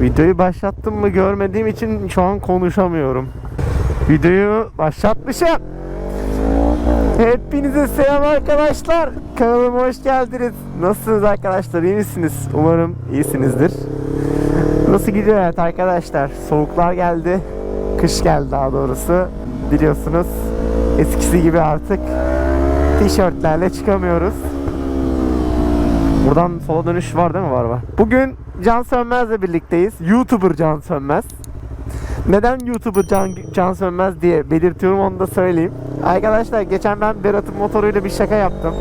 Videoyu başlattım mı görmediğim için şu an konuşamıyorum. Videoyu başlatmışım. Hepinize selam arkadaşlar. Kanalıma hoş geldiniz. Nasılsınız arkadaşlar? İyi misiniz? Umarım iyisinizdir. Nasıl gidiyor hayat arkadaşlar? Soğuklar geldi. Kış geldi daha doğrusu. Biliyorsunuz eskisi gibi artık tişörtlerle çıkamıyoruz. Buradan sola dönüş var değil mi? Var var. Bugün Can Sönmez'le birlikteyiz. YouTuber Can Sönmez. Neden YouTuber Can, Can Sönmez diye belirtiyorum onu da söyleyeyim. Arkadaşlar geçen ben Berat'ın motoruyla bir şaka yaptım.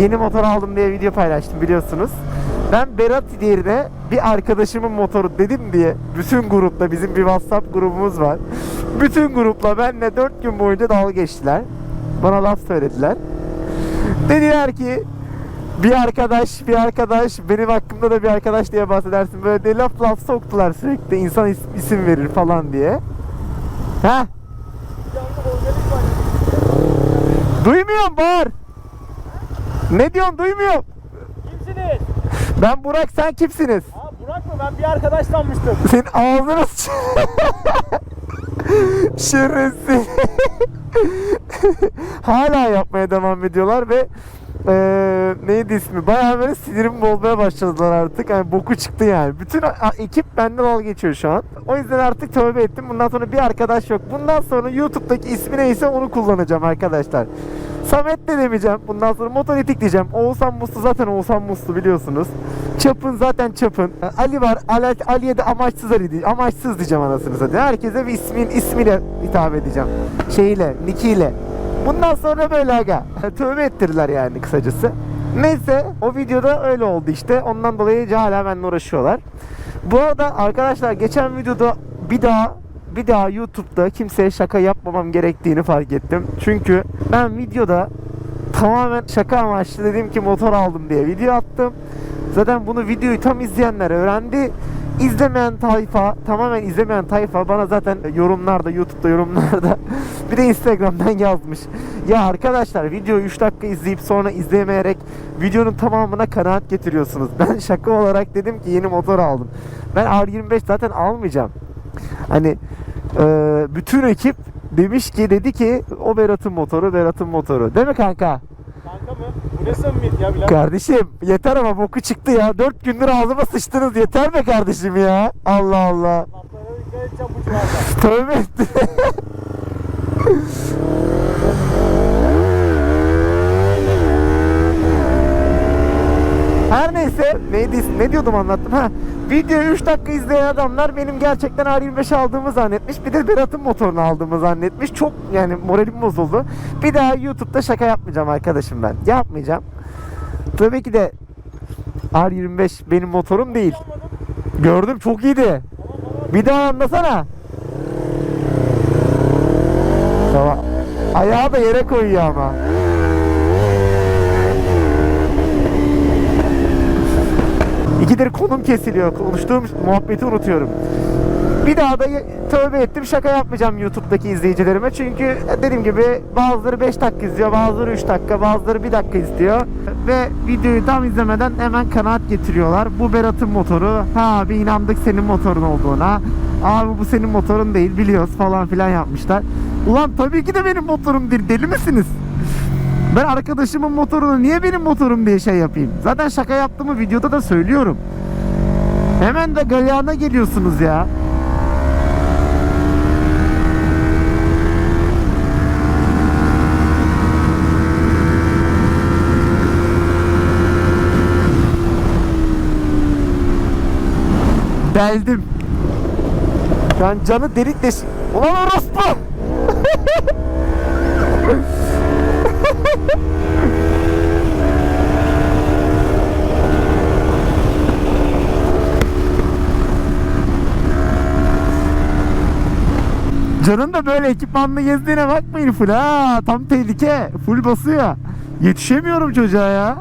Yeni motor aldım diye video paylaştım biliyorsunuz. Ben Berat yerine bir arkadaşımın motoru dedim diye bütün grupla bizim bir WhatsApp grubumuz var. Bütün grupla benle 4 gün boyunca dalga geçtiler. Bana laf söylediler. Dediler ki bir arkadaş, bir arkadaş, benim hakkımda da bir arkadaş diye bahsedersin. Böyle de laf laf soktular sürekli insan is- isim verir falan diye. Ha? Duymuyorum bağır. Ne diyorsun duymuyorum. Kimsiniz? Ben Burak sen kimsiniz? Aa Burak mı? Ben bir arkadaş sanmıştım. Senin ağzını Şerefsiz. Hala yapmaya devam ediyorlar ve eee neydi ismi? Bayağı böyle sinirimi bozmaya başladılar artık. Yani boku çıktı yani. Bütün ekip benden dalga geçiyor şu an. O yüzden artık tövbe ettim. Bundan sonra bir arkadaş yok. Bundan sonra YouTube'daki ismi neyse onu kullanacağım arkadaşlar. Samet de demeyeceğim. Bundan sonra motor etik diyeceğim. Oğuzhan Muslu zaten Oğuzhan Muslu biliyorsunuz. Çapın zaten Çapın. Ali var. Ali, Ali'ye de amaçsız Ali diye. Amaçsız diyeceğim anasını satayım. Herkese bir ismin ismiyle hitap edeceğim. Şeyiyle, nickiyle. Bundan sonra böyle aga. Tövbe ettirdiler yani kısacası. Neyse o videoda öyle oldu işte. Ondan dolayı hala benimle uğraşıyorlar. Bu arada arkadaşlar geçen videoda bir daha bir daha YouTube'da kimseye şaka yapmamam gerektiğini fark ettim. Çünkü ben videoda tamamen şaka amaçlı dedim ki motor aldım diye video attım. Zaten bunu videoyu tam izleyenler öğrendi. İzlemeyen tayfa, tamamen izlemeyen tayfa bana zaten yorumlarda, YouTube'da yorumlarda bir de Instagram'dan yazmış. Ya arkadaşlar videoyu 3 dakika izleyip sonra izlemeyerek videonun tamamına kanaat getiriyorsunuz. Ben şaka olarak dedim ki yeni motor aldım. Ben R25 zaten almayacağım. Hani e, bütün ekip demiş ki dedi ki o Berat'ın motoru Berat'ın motoru. Değil mi kanka? Kanka mı? Bu ne samimiyet ya Bilal? Kardeşim yeter ama boku çıktı ya. Dört gündür ağzıma sıçtınız yeter be kardeşim ya. Allah Allah. Laflara dikkat edeceğim bu civarda. Tövbe etti. Her neyse neydi ne diyordum anlattım ha. Videoyu 3 dakika izleyen adamlar benim gerçekten R25 aldığımı zannetmiş. Bir de Berat'ın motorunu aldığımı zannetmiş. Çok yani moralim bozuldu. Bir daha YouTube'da şaka yapmayacağım arkadaşım ben. Yapmayacağım. Tabii ki de R25 benim motorum değil. Gördüm çok iyiydi. Bir daha anlasana. Tamam. Ayağı da yere koyuyor ama. İkidir konum kesiliyor. Konuştuğum muhabbeti unutuyorum. Bir daha da tövbe ettim şaka yapmayacağım YouTube'daki izleyicilerime. Çünkü dediğim gibi bazıları 5 dakika izliyor, bazıları 3 dakika, bazıları 1 dakika izliyor. Ve videoyu tam izlemeden hemen kanaat getiriyorlar. Bu Berat'ın motoru. Ha bir inandık senin motorun olduğuna. Abi bu senin motorun değil biliyoruz falan filan yapmışlar. Ulan tabii ki de benim motorum değil. Deli misiniz? Ben arkadaşımın motorunu niye benim motorum diye şey yapayım? Zaten şaka yaptığımı videoda da söylüyorum. Hemen de galeyana geliyorsunuz ya. Deldim. An canı delik deş... Ulan orospu! Canın da böyle ekipmanla gezdiğine bakmayın full ha. Tam tehlike. Full basıyor. Yetişemiyorum çocuğa ya.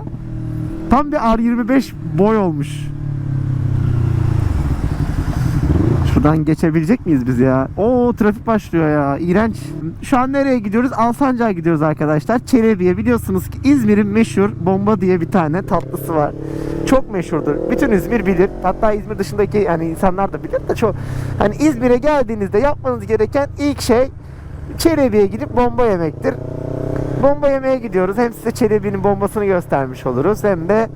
Tam bir R25 boy olmuş. Şuradan geçebilecek miyiz biz ya? Oo trafik başlıyor ya. İğrenç. Şu an nereye gidiyoruz? Alsancak'a gidiyoruz arkadaşlar. Çelebi'ye biliyorsunuz ki İzmir'in meşhur bomba diye bir tane tatlısı var. Çok meşhurdur. Bütün İzmir bilir. Hatta İzmir dışındaki yani insanlar da bilir de çok hani İzmir'e geldiğinizde yapmanız gereken ilk şey Çelebi'ye gidip bomba yemektir. Bomba yemeye gidiyoruz. Hem size Çelebi'nin bombasını göstermiş oluruz hem de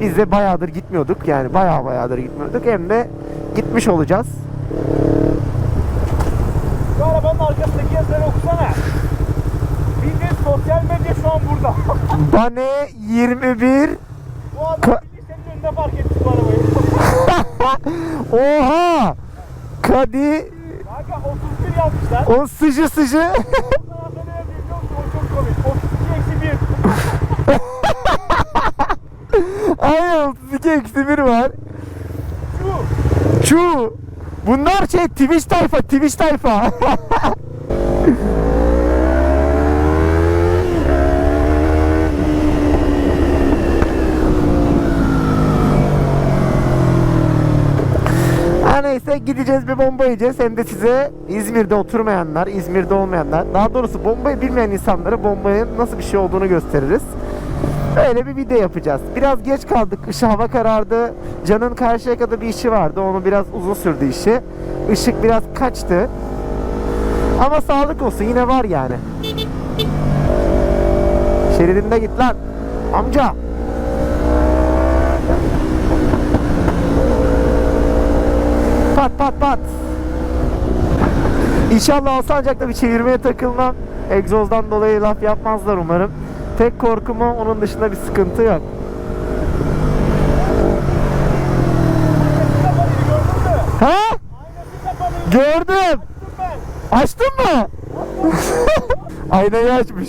biz de bayağıdır gitmiyorduk. Yani bayağı bayağıdır gitmiyorduk. Hem de gitmiş olacağız. Şu arabanın arkasındaki yazıları okusana. Bildiğin sosyal medya şu an burada. Bane 21 Bu adam Ka- önünde park etmiş bu arabayı. Oha! Kadi Kanka 31 yazmışlar. o sıcı sıcı Ondan sonra ne yazıyor biliyor musun? O çok komik. 32 eksi 1. Aynen 32 eksi 1 var. Şu. Şu Bunlar şey Twitch tayfa Twitch tayfa Ha neyse gideceğiz bir bomba yiyeceğiz hem de size İzmir'de oturmayanlar, İzmir'de olmayanlar, daha doğrusu bombayı bilmeyen insanlara bombanın nasıl bir şey olduğunu gösteririz. Öyle bir video yapacağız. Biraz geç kaldık. Işık hava karardı. Can'ın karşıya kadar bir işi vardı. Onu biraz uzun sürdü işi. Işık biraz kaçtı. Ama sağlık olsun yine var yani. Şeridinde git lan. Amca. Pat pat. İnşallah Alsancak'ta bir çevirmeye takılmam. Egzozdan dolayı laf yapmazlar umarım. Tek korkum o, onun dışında bir sıkıntı yok. Ha? Gördüm. Açtın mı? Aynayı açmış.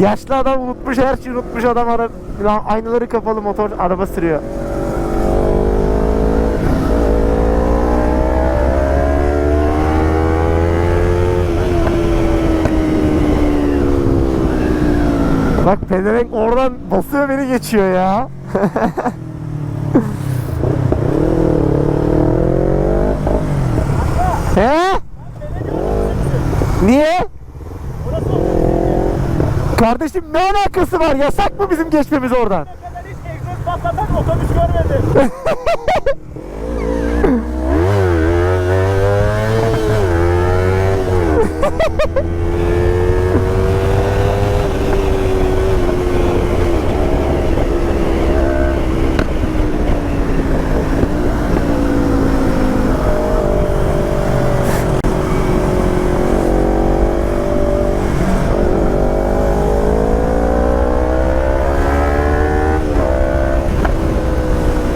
Yaşlı adam unutmuş, her şeyi unutmuş adam ara aynaları kapalı motor araba sürüyor. Bak pezevenk oradan basıyor beni geçiyor ya. He? Niye? Kardeşim ne alakası var? Yasak mı bizim geçmemiz oradan? Patlatan otobüs görmedim.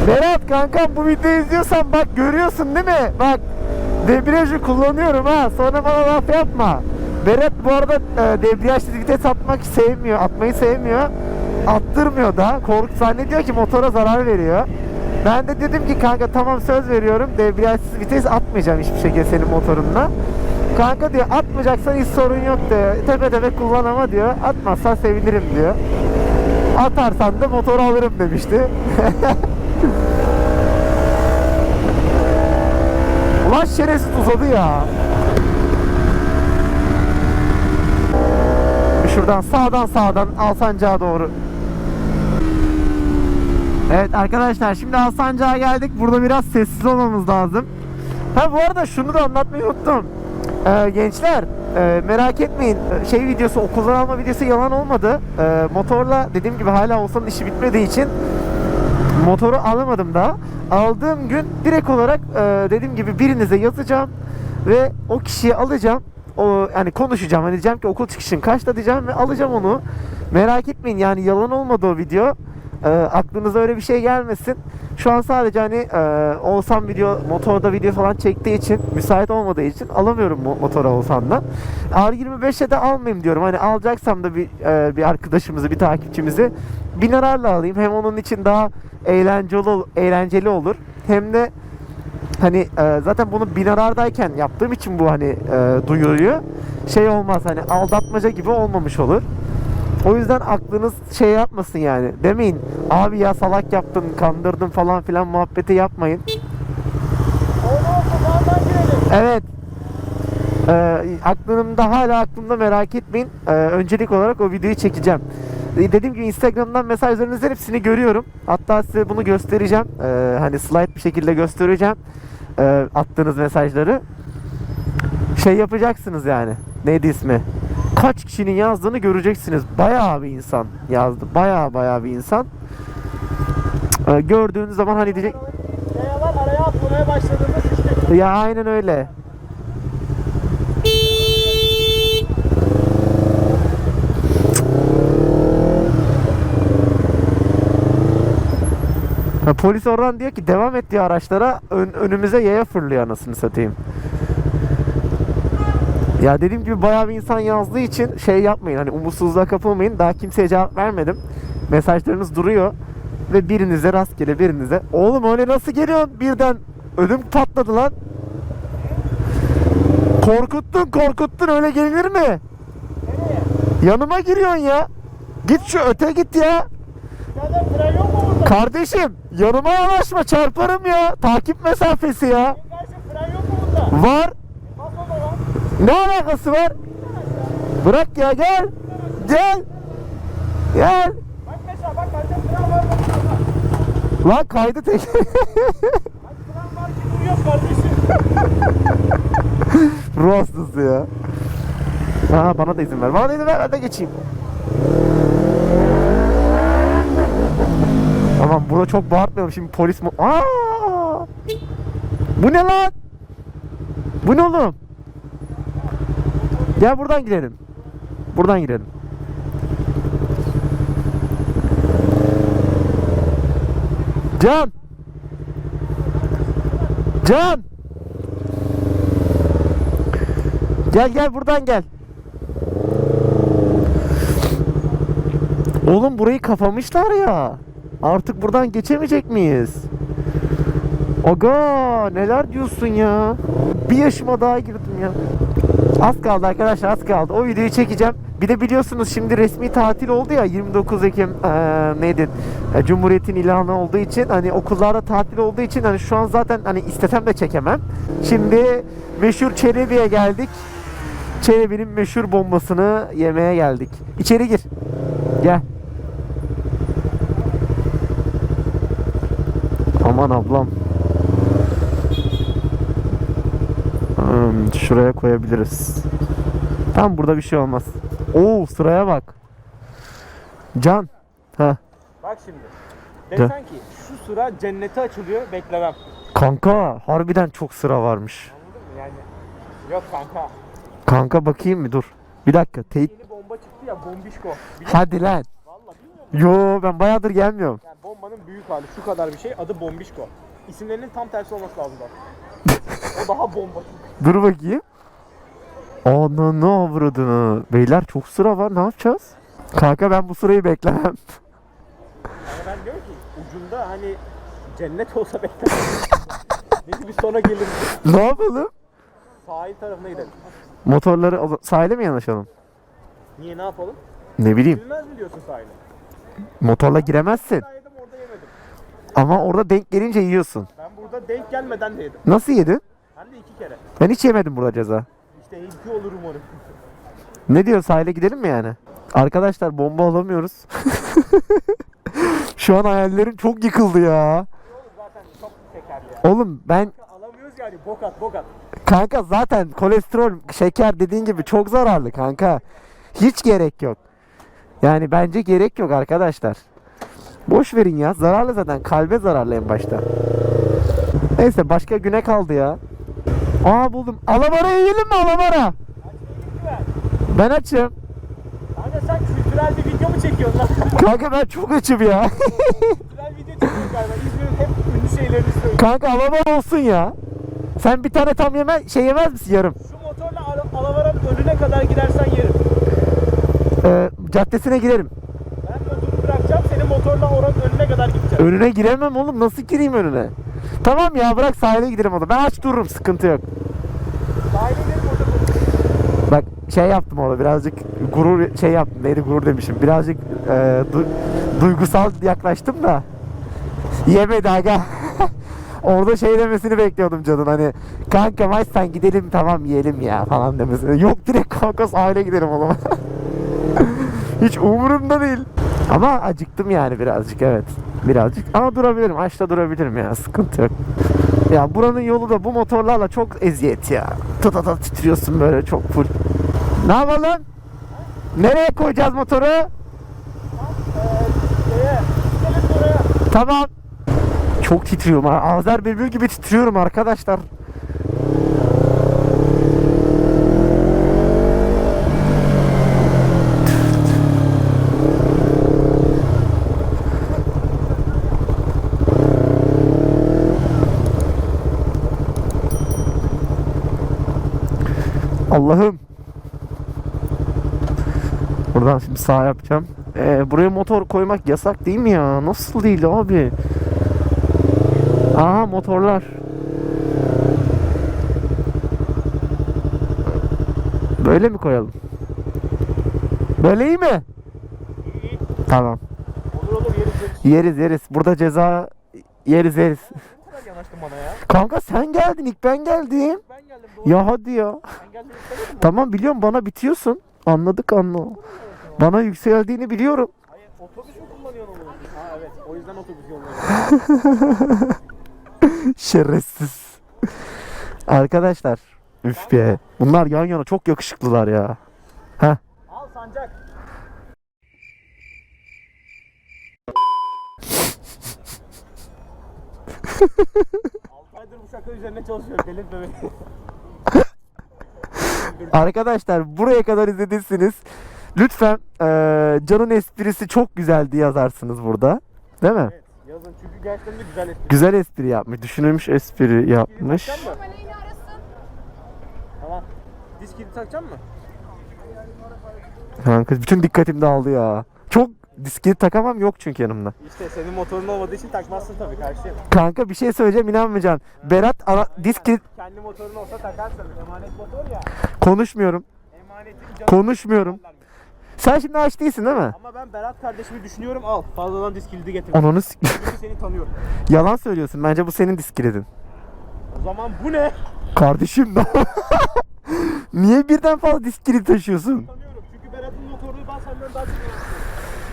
Berat kankam bu videoyu izliyorsan bak görüyorsun değil mi? Bak debriyajı kullanıyorum ha. Sonra bana laf yapma. Berat bu arada e, debriyajsız vites atmak sevmiyor. Atmayı sevmiyor. Attırmıyor da. Kork zannediyor ki motora zarar veriyor. Ben de dedim ki kanka tamam söz veriyorum. Debriyajsız vites atmayacağım hiçbir şekilde senin motorunla. Kanka diyor atmayacaksan hiç sorun yok diyor. Tepe tepe kullan ama diyor. Atmazsan sevinirim diyor. Atarsan da motoru alırım demişti. Ulan şerefsiz uzadı ya. Şuradan sağdan sağdan Alsancak'a doğru. Evet arkadaşlar şimdi Alsancak'a geldik. Burada biraz sessiz olmamız lazım. Ha bu arada şunu da anlatmayı unuttum. Ee, gençler e, merak etmeyin. Şey videosu okuldan alma videosu yalan olmadı. Ee, motorla dediğim gibi hala olsanın işi bitmediği için motoru alamadım daha. Aldığım gün direkt olarak e, dediğim gibi birinize yazacağım ve o kişiyi alacağım. O yani konuşacağım. Hani diyeceğim ki okul çıkışın kaçta diyeceğim ve alacağım onu. Merak etmeyin yani yalan olmadı o video. E, aklınıza öyle bir şey gelmesin. Şu an sadece hani e, Oğuzhan video motorda video falan çektiği için müsait olmadığı için alamıyorum mo- motora Oğuzhan'dan. R25'e de almayayım diyorum. Hani alacaksam da bir e, bir arkadaşımızı, bir takipçimizi binararla alayım. Hem onun için daha eğlenceli eğlenceli olur. Hem de hani e, zaten bunu binarardayken yaptığım için bu hani e, duyuruyu şey olmaz hani aldatmaca gibi olmamış olur. O yüzden aklınız şey yapmasın yani. Demeyin abi ya salak yaptın, kandırdın falan filan muhabbeti yapmayın. Evet. Ee, aklımda hala aklımda merak etmeyin. Ee, öncelik olarak o videoyu çekeceğim. Ee, dediğim gibi Instagram'dan mesajlarınızın hepsini görüyorum. Hatta size bunu göstereceğim. Ee, hani slide bir şekilde göstereceğim. Ee, attığınız mesajları. Şey yapacaksınız yani. Neydi ismi? Kaç kişinin yazdığını göreceksiniz. Bayağı bir insan yazdı. Bayağı bayağı bir insan. Ee, gördüğünüz zaman hani diyecek Kayalar araya atlamaya başladığında sıçtık. ya aynen öyle. Polis oradan diyor ki devam et diyor araçlara ön- önümüze yaya fırlıyor anasını satayım. Ya dediğim gibi bayağı bir insan yazdığı için şey yapmayın hani umutsuzluğa kapılmayın. Daha kimseye cevap vermedim. Mesajlarınız duruyor. Ve birinize rastgele birinize. Oğlum öyle nasıl geliyorsun birden ödüm patladı lan. Korkuttun korkuttun öyle gelinir mi? Yanıma giriyorsun ya. Git şu öte git ya. Kardeşim yanıma yanaşma çarparım ya. Takip mesafesi ya. Var. Ne alakası var? Bırak ya gel. Gel. Gel. Lan kaydı tek. Bak ya. Aa bana da izin ver. Bana da izin ver de geçeyim. Tamam burada çok bağırtmayalım şimdi polis mi? Aa! Bu ne lan? Bu ne oğlum? Gel buradan gidelim. Buradan gidelim. Can! Can! Gel gel buradan gel. Oğlum burayı kapamışlar ya. Artık buradan geçemeyecek miyiz? Aga neler diyorsun ya? Bir yaşıma daha girdim ya. Az kaldı arkadaşlar az kaldı. O videoyu çekeceğim. Bir de biliyorsunuz şimdi resmi tatil oldu ya 29 Ekim eee, neydi? E, Cumhuriyet'in ilanı olduğu için hani okullarda tatil olduğu için hani şu an zaten hani istesem de çekemem. Şimdi meşhur Çelebi'ye geldik. Çelebi'nin meşhur bombasını yemeye geldik. İçeri gir. Gel. Aman ablam. Hmm, şuraya koyabiliriz. Tam burada bir şey olmaz. Oo sıraya bak. Can. Ha. Bak şimdi. Desen ki şu sıra cennete açılıyor beklemem. Kanka harbiden çok sıra varmış. Anladın mı yani? Yok kanka. Kanka bakayım mı dur. Bir dakika teyit. Yeni bomba çıktı ya bombişko. Biliyor Hadi lan. Bilmiyorum. Yo ben bayağıdır gelmiyorum. Yani bombanın büyük hali şu kadar bir şey adı bombişko. İsimlerinin tam tersi olması lazım o daha bomba. Dur bakayım. Ana ne avradını. Beyler çok sıra var ne yapacağız? Kanka ben bu sırayı beklemem. Ben diyorum ki ucunda hani cennet olsa beklemem. Biz sonra geliriz. ne yapalım? Sahil tarafına gidelim. Motorları o- sahile mi yanaşalım? Niye ne yapalım? Ne bileyim. Bilmez mi diyorsun sahile? Motorla giremezsin. Ben yedim orada yemedim. Ama orada denk gelince yiyorsun. Ben burada denk gelmeden de yedim. Nasıl yedin? Hem de iki kere. Ben hiç yemedim burada ceza. İşte ilki olur umarım. Ne diyor sahile gidelim mi yani? Arkadaşlar bomba alamıyoruz. Şu an hayallerim çok yıkıldı ya. zaten çok şekerli ya. Oğlum ben Alamıyoruz yani bok at bok at. kanka zaten kolesterol, şeker dediğin gibi çok zararlı kanka. Hiç gerek yok. Yani bence gerek yok arkadaşlar. Boş verin ya. Zararlı zaten. Kalbe zararlı en başta. Neyse başka güne kaldı ya. Aa buldum. Alamara yiyelim mi alamara? Ben açım. Kanka sen kültürel bir video mu çekiyorsun lan? Kanka ben çok açım ya. kültürel video çekiyorsun galiba. İzmir'in hep ünlü şeylerini söylüyor. Kanka alamara olsun ya. Sen bir tane tam yeme şey yemez misin yarım? Şu motorla Al- Alavara'nın önüne kadar gidersen yerim. Ee, caddesine girerim. Ben motoru bırakacağım senin motorla oranın önüne kadar gideceğim. Önüne giremem oğlum. Nasıl gireyim önüne? Tamam ya bırak sahile giderim o da. Ben aç dururum sıkıntı yok. Sahile inelim orada. Bak şey yaptım orada birazcık gurur şey yaptım. Neydi gurur demişim. Birazcık e, du- duygusal yaklaştım da. Yemedi aga. Orada şey demesini bekliyordum Can'ın hani kanka maçtan gidelim tamam yiyelim ya falan demesini. Yok direkt kanka sahile gidelim o zaman. Hiç umurumda değil. Ama acıktım yani birazcık evet. Birazcık ama durabilirim. Açta durabilirim ya sıkıntı yok. Ya buranın yolu da bu motorlarla çok eziyet ya. Tata tata titriyorsun böyle çok full. Ne yapalım? Nereye koyacağız motoru? Tamam. Çok titriyorum. Azer bülbül gibi titriyorum arkadaşlar. Allah'ım. Buradan şimdi sağ yapacağım. Ee, buraya motor koymak yasak değil mi ya? Nasıl değil abi? Aha motorlar. Böyle mi koyalım? Böyle iyi mi? İyi. Tamam. Olur olur yeriz yeriz. Yeriz. Burada ceza yeriz yeriz. Kanka sen geldin ilk ben geldim. Ya hadi ya. Tamam biliyorum bana bitiyorsun. Anladık anla. Bana yükseldiğini biliyorum. Hayır otobüs mü kullanıyorsun onu? Ha evet o yüzden otobüs yolluyorum. Şerefsiz. Arkadaşlar. Üf be. Bunlar yan yana çok yakışıklılar ya. Heh. Al sancak. Aydır bu şaka üzerine çalışıyor. Delirtme beni. Arkadaşlar buraya kadar izlediyseniz lütfen eee Can'ın esprisi çok güzeldi yazarsınız burada. Değil mi? Evet yazın çünkü gerçekten de güzel espri. Güzel espri yapmış. Düşünülmüş espri yapmış. Takacak mı? Tamam. Diz kilidi takacak mı? Kanka bütün dikkatim dağıldı ya. Çok diskini takamam yok çünkü yanımda. İşte senin motorun olmadığı için takmazsın tabii karşıya. Kanka bir şey söyleyeceğim inanmayacaksın. Berat ana, diski Kendi motorun olsa takarsın. Emanet motor ya. konuşmuyorum. Emanetin canı. Konuşmuyorum. Sen şimdi aç değilsin değil mi? Ama ben Berat kardeşimi düşünüyorum al. Fazladan disk kilidi getir. Ananı s- Çünkü seni tanıyorum. Yalan söylüyorsun. Bence bu senin diskilidin. O zaman bu ne? Kardeşim Niye birden fazla diskili taşıyorsun? Tanıyorum çünkü Berat'ın motorunu ben senden daha çok önemsiyorum.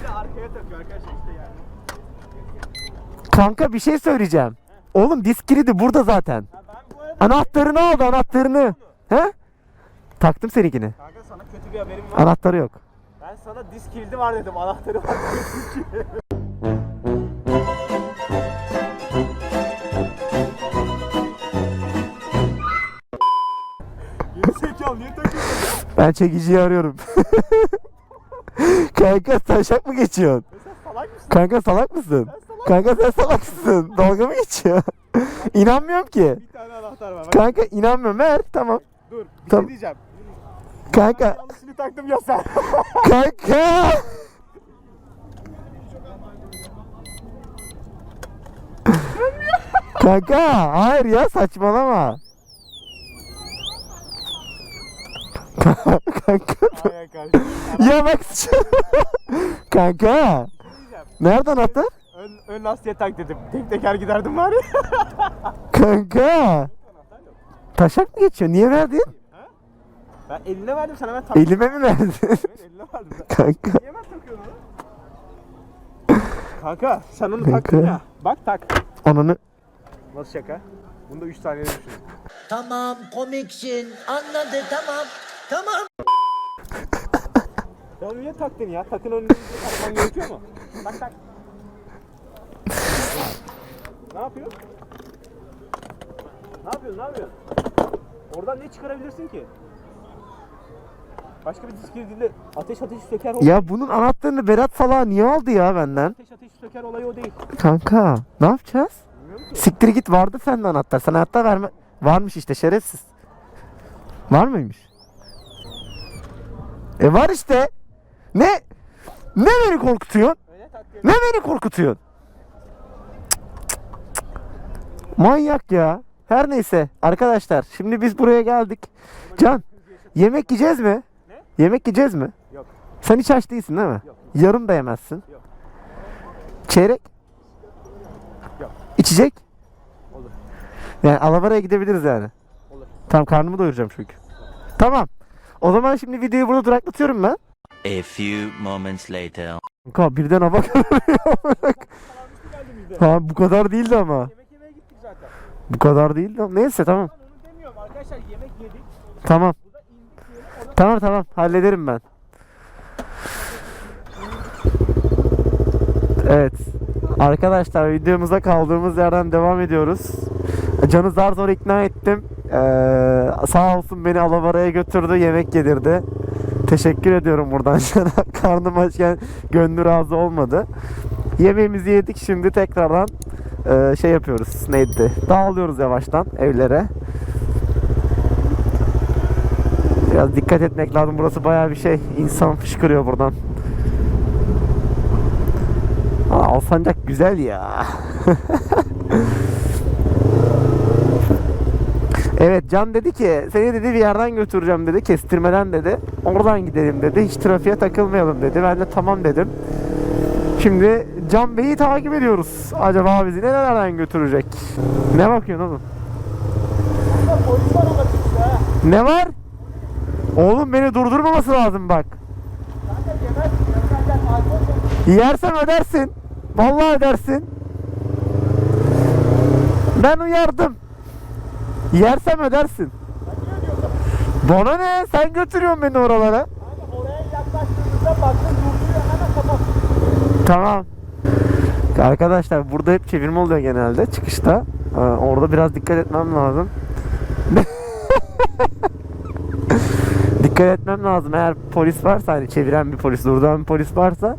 Bir de arkaya takıyor arkadaşlar işte yani. Kanka bir şey söyleyeceğim. Oğlum disk kilidi burada zaten. Ha ben bu arada Anahtarını aldı anahtarını. He? Taktım seninkini. kanka sana kötü bir haberim var. Anahtarı yok. Ben sana disk kilidi var dedim anahtarı var. Geri zekalı niye takıyorsun? Ben çekiciyi arıyorum. Kanka taşak mı geçiyorsun? Salak mısın? Kanka salak mısın? Salak Kanka sen salaksın. Dalga mı geçiyor? İnanmıyorum ki. Bir tane anahtar var. Bak, Kanka inanmıyorum. Ver tamam. dur bir Tamam. şey diyeceğim. Kanka. Yanlışını taktım ya sen. Kanka. Kanka hayır ya saçmalama. Kanka. Ya bak Kanka. Diyeceğim. Nerede anahtar? Ön, ön lastiğe tak dedim. Tek teker giderdim var ya. Kanka. Taşak mı geçiyor? Niye verdin? Ben eline verdim sen hemen taktın. Elime mi verdin? Evet, eline verdim. Sen Kanka. niye hemen takıyorsun onu? Kanka sen onu taktın Kanka. ya. Bak tak. Ananı. Nasıl şaka? Bunda 3 saniyede düşün. Tamam komiksin anladı tamam tamam. Ya onu niye taktın ya? Takın önünü takman gerekiyor mu? Tak tak. ne yapıyorsun? Ne yapıyorsun? Ne yapıyorsun? Oradan ne çıkarabilirsin ki? Başka bir disk girdiğinde ateş ateş söker o. Ya bunun anahtarını Berat Salah niye aldı ya benden? Ateş ateş söker olayı o değil. Kanka ne yapacağız? Siktir git vardı sende anahtar. Sana hayatta verme. Varmış işte şerefsiz. Var mıymış? E var işte. Ne? Ne beni korkutuyorsun? Ne beni korkutuyorsun? Manyak ya. Her neyse arkadaşlar şimdi biz buraya geldik. Can yemek yiyeceğiz mi? Ne? Yemek yiyeceğiz mi? Yok. Sen hiç aç değilsin değil mi? Yok. Yarım da yemezsin. Yok. Çeyrek? Yok. İçecek? Olur. Yani Alavara'ya gidebiliriz yani. Olur. Tamam karnımı doyuracağım çünkü. Tamam. O zaman şimdi videoyu burada duraklatıyorum ben. A few moments later. Kanka birden hava kararıyor. Tamam bu kadar değildi ama. Yemek yemeye gittik zaten. Bu kadar değildi ama. Neyse tamam. Ben onu demiyorum arkadaşlar yemek yedik. Tamam. Burada indik diyelim. Orada Tamam tamam hallederim ben. Evet. Arkadaşlar videomuza kaldığımız yerden devam ediyoruz. Canı zar zor ikna ettim. Ee, sağ olsun beni Alavara'ya götürdü, yemek yedirdi. Teşekkür ediyorum buradan Can'a. Karnım açken gönlü razı olmadı. Yemeğimizi yedik şimdi tekrardan e, şey yapıyoruz. Neydi? Dağılıyoruz yavaştan evlere. Biraz dikkat etmek lazım. Burası bayağı bir şey. İnsan fışkırıyor buradan. Aa, Alsancak güzel ya. evet Can dedi ki seni dedi bir yerden götüreceğim dedi. Kestirmeden dedi. Oradan gidelim dedi. Hiç trafiğe takılmayalım dedi. Ben de tamam dedim. Şimdi Can Bey'i takip ediyoruz. Acaba bizi nerelerden götürecek? Ne bakıyorsun oğlum? Ne var? Oğlum beni durdurmaması lazım bak. Yersem ödersin. Vallahi ödersin. Ben uyardım. Yersem ödersin. Bana ne? Sen götürüyorsun beni oralara. Tamam. Arkadaşlar burada hep çevirme oluyor genelde çıkışta. Ee, orada biraz dikkat etmem lazım. dikkat etmem lazım. Eğer polis varsa hani çeviren bir polis, durduran bir polis varsa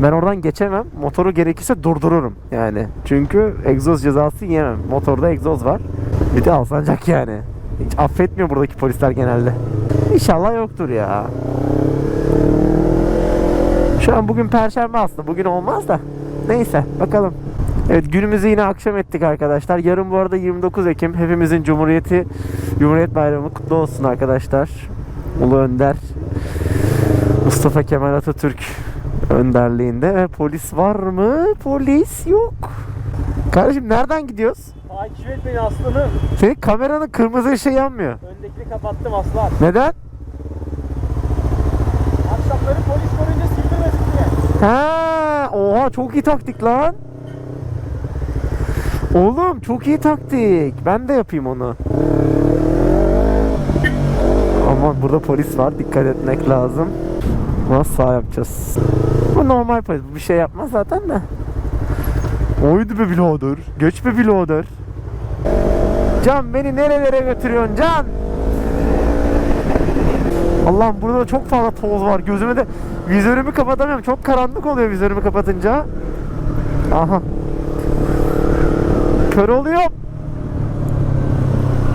ben oradan geçemem. Motoru gerekirse durdururum yani. Çünkü egzoz cezası yiyemem. Motorda egzoz var. Bir de alsanacak yani. Hiç affetmiyor buradaki polisler genelde. İnşallah yoktur ya. Şu an bugün perşembe aslında. Bugün olmaz da. Neyse bakalım. Evet günümüzü yine akşam ettik arkadaşlar. Yarın bu arada 29 Ekim. Hepimizin Cumhuriyeti Cumhuriyet Bayramı kutlu olsun arkadaşlar. Ulu Önder Mustafa Kemal Atatürk önderliğinde ve polis var mı? Polis yok. Kardeşim nereden gidiyoruz? Takip et beni aslanım. Senin kameranın kırmızı ışığı yanmıyor. Öndekini kapattım aslan. Neden? Akşamları polis görünce sildirmesin diye. Ha, oha çok iyi taktik lan. Oğlum çok iyi taktik. Ben de yapayım onu. Aman burada polis var. Dikkat etmek lazım. Nasıl sağ yapacağız? Bu normal polis. Bir şey yapmaz zaten de. Oydu be birader. Geç be birader. Can beni nerelere götürüyorsun Can? Allah'ım burada da çok fazla toz var. Gözüme de vizörümü kapatamıyorum. Çok karanlık oluyor vizörümü kapatınca. Aha. Kör oluyorum.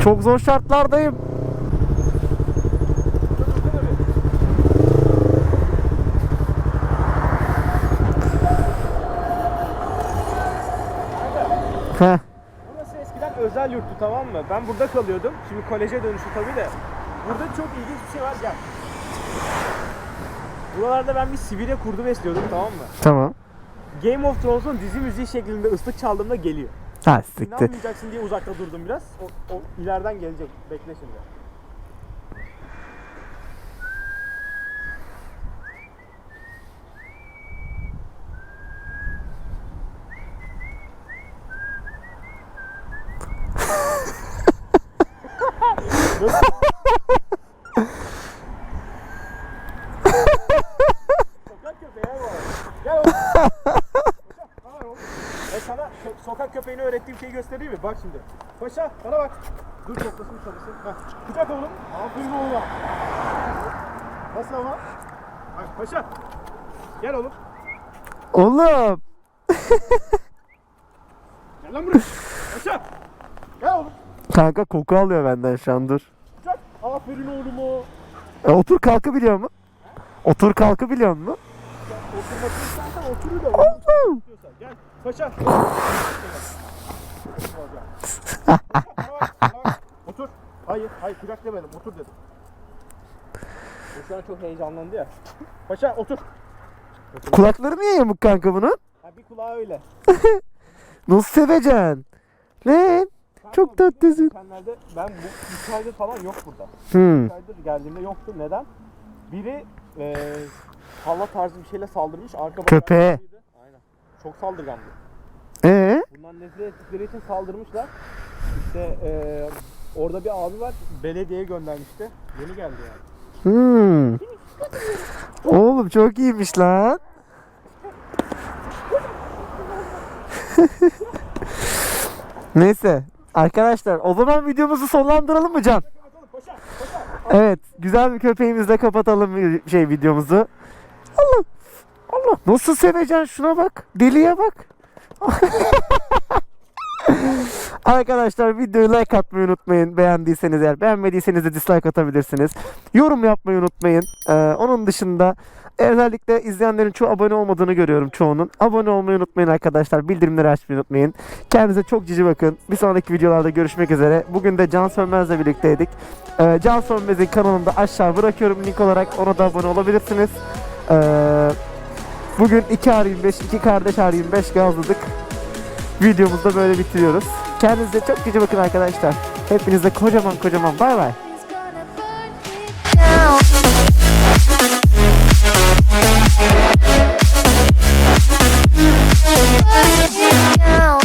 Çok zor şartlardayım. Heh. Burası eskiden özel yurttu tamam mı? Ben burada kalıyordum. Şimdi koleje dönüştü tabii de. Burada çok ilginç bir şey var gel. Buralarda ben bir Sibirya kurdu besliyordum tamam mı? Tamam. Game of Thrones'un dizi müziği şeklinde ıslık çaldığımda geliyor. Ha siktir. İnanmayacaksın diye uzakta durdum biraz. O, o ileriden gelecek. Bekle şimdi. Sokak köpeği bu. Gel oğlum. Paşa, oğlum. E sana so- sokak köpeğine öğrettiğim şeyi göstereyim mi? Bak şimdi. Paşa bana bak. Dur toplasın çalışsın. Heh. Kucak oğlum. Aferin oğlum. Nasıl ama? Bak paşa. Gel oğlum. Oğlum. Gel lan buraya. Paşa. Gel oğlum. Kanka koku alıyor benden şu an dur. Kucak. Aferin oğlum E, otur kalkı biliyor mu? Otur kalkı biliyor mu? Oturmak istersen oturur da. Paşa. Otur. Hayır, hayır kucak demedim. Otur dedim. O şu an çok heyecanlandı ya. Paşa otur. Kulakları niye yamuk kanka bunun? Ha bir kulağı öyle. Nasıl seveceksin? Lan. Çok tatlısın. Geçenlerde ben bu 3 aydır falan yok burada. Hmm. 3 aydır geldiğimde yoktu. Neden? Biri e, halla tarzı bir şeyle saldırmış. Arka Köpeğe. bacağındaydı. Çok saldırgandı. Ee? Bundan nefret ettikleri için saldırmışlar. İşte e, orada bir abi var. Belediyeye göndermişti. Yeni geldi yani. Hmm. Oğlum çok iyiymiş lan. Neyse arkadaşlar o zaman videomuzu sonlandıralım mı Can? Evet güzel bir köpeğimizle kapatalım şey videomuzu. Allah Allah nasıl seveceksin şuna bak deliye bak. Arkadaşlar videoyu like atmayı unutmayın beğendiyseniz eğer beğenmediyseniz de dislike atabilirsiniz. Yorum yapmayı unutmayın. Ee, onun dışında özellikle izleyenlerin çoğu abone olmadığını görüyorum çoğunun. Abone olmayı unutmayın arkadaşlar. Bildirimleri açmayı unutmayın. Kendinize çok cici bakın. Bir sonraki videolarda görüşmek üzere. Bugün de Can Sönmez'le birlikteydik. Ee, Can Sönmez'in kanalını da aşağı bırakıyorum link olarak. Ona da abone olabilirsiniz. Ee, Bugün 2 R25, 2 kardeş R25 gazladık. Videomuzda böyle bitiriyoruz. Kendinize çok güzel bakın arkadaşlar. Hepinize kocaman kocaman bay bay. now.